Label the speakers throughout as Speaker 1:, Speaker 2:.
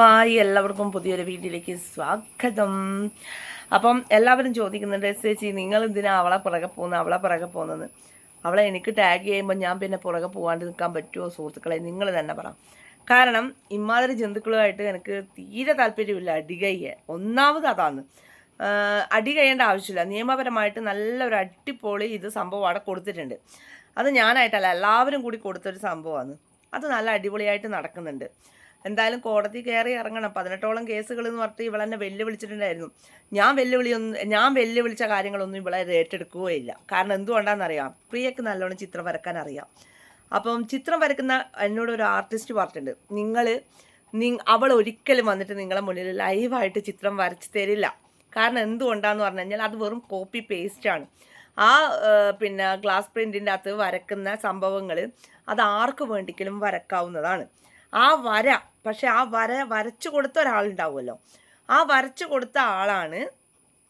Speaker 1: Hi എല്ലാവർക്കും പുതിയൊരു വീട്ടിലേക്ക് സ്വാഗതം. അപ്പം എല്ലാവരും ചോദിക്കുന്നുണ്ട് ചേച്ചി നിങ്ങൾ എന്തിനാ അവളെ പുറകെ പോകുന്നത് അവളെ പുറകെ പോകുന്നത് അവളെ എനിക്ക് ടാഗ് ചെയ്യുമ്പോൾ ഞാൻ പിന്നെ പുറകെ പോകാണ്ട് നിൽക്കാൻ പറ്റുമോ സുഹൃത്തുക്കളെ? നിങ്ങൾ തന്നെ പറ. കാരണം ഇമാതിരി ജന്തുക്കളുമായിട്ട് എനിക്ക് തീരെ താല്പര്യമില്ല അടികയ്യെ ഒന്നാമത് അതാണ്. അടി കഴിയേണ്ട ആവശ്യമില്ല. നിയമപരമായിട്ട് നല്ലൊരു അടിപൊളി ഇത് സംഭവം അവിടെ കൊടുത്തിട്ടുണ്ട്. അത് ഞാനായിട്ടല്ല എല്ലാവരും കൂടി കൊടുത്തൊരു സംഭവമാണ്. അത് നല്ല അടിപൊളിയായിട്ട് നടക്കുന്നുണ്ട്. എന്തായാലും കോടതി കയറി ഇറങ്ങണം. പതിനെട്ടോളം കേസുകൾ എന്ന് പറഞ്ഞിട്ട് ഇവളെന്നെ വെല്ലുവിളിച്ചിട്ടുണ്ടായിരുന്നു. ഞാൻ വെല്ലുവിളിയൊന്നും ഞാൻ വെല്ലുവിളിച്ച കാര്യങ്ങളൊന്നും ഇവളെ ഏറ്റെടുക്കുകയില്ല. കാരണം എന്തുകൊണ്ടാണെന്നറിയാം? പ്രിയക്ക് നല്ലോണം ചിത്രം വരക്കാൻ അറിയാം. അപ്പം ചിത്രം വരക്കുന്ന എന്നോട് ഒരു ആർട്ടിസ്റ്റ് പറഞ്ഞിട്ടുണ്ട്. നിങ്ങൾ അവൾ ഒരിക്കലും വന്നിട്ട് നിങ്ങളെ മുന്നിൽ ലൈവായിട്ട് ചിത്രം വരച്ച് തരില്ല. കാരണം എന്തുകൊണ്ടാന്ന് പറഞ്ഞു കഴിഞ്ഞാൽ അത് വെറും കോപ്പി പേസ്റ്റ് ആണ്. ആ ആ, പിന്നെ ഗ്ലാസ് പ്രിന്റിന്റെ അകത്ത് വരക്കുന്ന സംഭവങ്ങൾ അത് ആർക്ക് വേണ്ടിക്കലും വരക്കാവുന്നതാണ് ആ വര പക്ഷെ ആ വര വരച്ചു കൊടുത്ത ഒരാളുണ്ടാവുമല്ലോ. ആ വരച്ചു കൊടുത്ത ആളാണ്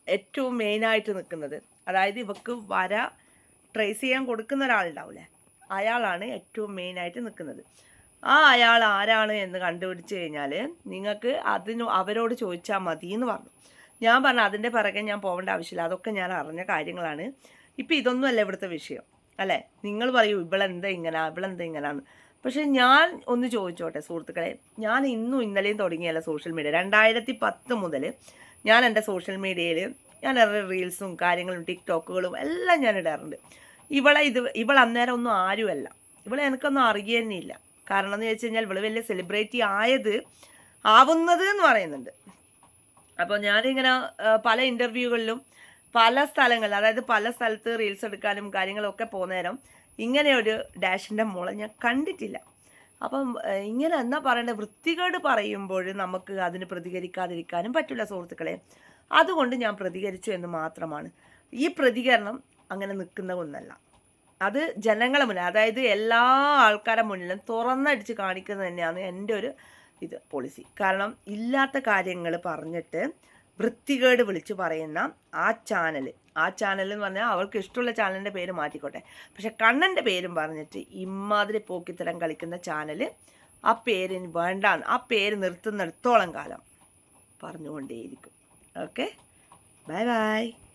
Speaker 1: ഏറ്റവും മെയിനായിട്ട് നിൽക്കുന്നത്. അതായത് ഇവക്ക് വര ട്രേസ് ചെയ്യാൻ കൊടുക്കുന്ന ഒരാളുണ്ടാവില്ലേ അയാളാണ് ഏറ്റവും മെയിനായിട്ട് നിൽക്കുന്നത്. ആ അയാൾ ആരാണ് എന്ന് കണ്ടുപിടിച്ച് കഴിഞ്ഞാൽ നിങ്ങൾക്ക് അതിന് അവരോട് ചോദിച്ചാൽ മതി എന്ന് പറഞ്ഞു. ഞാൻ പറഞ്ഞു അതിന്റെ പിറകെ ഞാൻ പോകേണ്ട ആവശ്യമില്ല. അതൊക്കെ ഞാൻ അറിഞ്ഞ കാര്യങ്ങളാണ്. ഇപ്പം ഇതൊന്നും അല്ല ഇവിടുത്തെ വിഷയം. അല്ലേ? നിങ്ങൾ പറയൂ ഇവളെന്താ ഇങ്ങനെ? ഇവളെന്താ ഇങ്ങനെയാന്ന് പക്ഷെ ഞാൻ ഒന്ന് ചോദിച്ചോട്ടെ സുഹൃത്തുക്കളെ ഞാൻ ഇന്നും ഇന്നലെയും തുടങ്ങിയല്ല സോഷ്യൽ മീഡിയ രണ്ടായിരത്തി പത്ത് മുതൽ ഞാൻ എന്റെ സോഷ്യൽ മീഡിയയിൽ ഞാൻ റീൽസും കാര്യങ്ങളും ടിക്ടോക്കുകളും എല്ലാം ഞാൻ ഇടാറുണ്ട്. ഇവളെ ഇത് ഇവൾ അന്നേരം ഒന്നും ആരുമല്ല. ഇവളെ എനിക്കൊന്നും അറിയുക തന്നെയില്ല കാരണം എന്ന് വെച്ച് കഴിഞ്ഞാൽ ഇവൾ വലിയ സെലിബ്രിറ്റി ആയത് ആവുന്നത് എന്ന് പറയുന്നുണ്ട്. അപ്പോൾ ഞാനിങ്ങനെ പല ഇന്റർവ്യൂകളിലും പല സ്ഥലങ്ങളിൽ അതായത് പല സ്ഥലത്ത് റീൽസ് എടുക്കാനും കാര്യങ്ങളൊക്കെ പോകുന്നേരം ഇങ്ങനെ ഒരു ഡാഷിന്റെ മോളെ ഞാൻ കണ്ടിട്ടില്ല. അപ്പം ഇങ്ങനെ എന്നാ പറയേണ്ടത് വൃത്തികേട് പറയുമ്പോൾ നമുക്ക് അതിന് പ്രതികരിക്കാതിരിക്കാനും പറ്റില്ല സുഹൃത്തുക്കളെ. അതുകൊണ്ട് ഞാൻ പ്രതികരിച്ചു എന്ന് മാത്രമാണ്. ഈ പ്രതികരണം അങ്ങനെ നിൽക്കുന്ന ഒന്നല്ല. അത് ജനങ്ങളെ മുന്നിൽ അതായത് എല്ലാ ആൾക്കാരെ മുന്നിലും തുറന്നടിച്ച് കാണിക്കുന്നത് തന്നെയാണ് എന്റെ ഒരു ഇത് പോളിസി കാരണം ഇല്ലാത്ത കാര്യങ്ങൾ പറഞ്ഞിട്ട് വൃത്തികേട് വിളിച്ചു പറയുന്ന ആ ചാനൽ ആ ചാനൽ എന്ന് പറഞ്ഞാൽ അവൾക്ക് ഇഷ്ടമുള്ള ചാനലിന്റെ പേര് മാറ്റിക്കോട്ടെ. പക്ഷെ കണ്ണന്റെ പേരും പറഞ്ഞിട്ട് ഇമ്മാതിരി പോക്കിത്തരം കളിക്കുന്ന ചാനൽ ആ പേരിന് വേണ്ടാന്ന് ആ പേര് നിർത്തുന്നിടത്തോളം കാലം പറഞ്ഞുകൊണ്ടേയിരിക്കും. ഓക്കെ? Bye bye.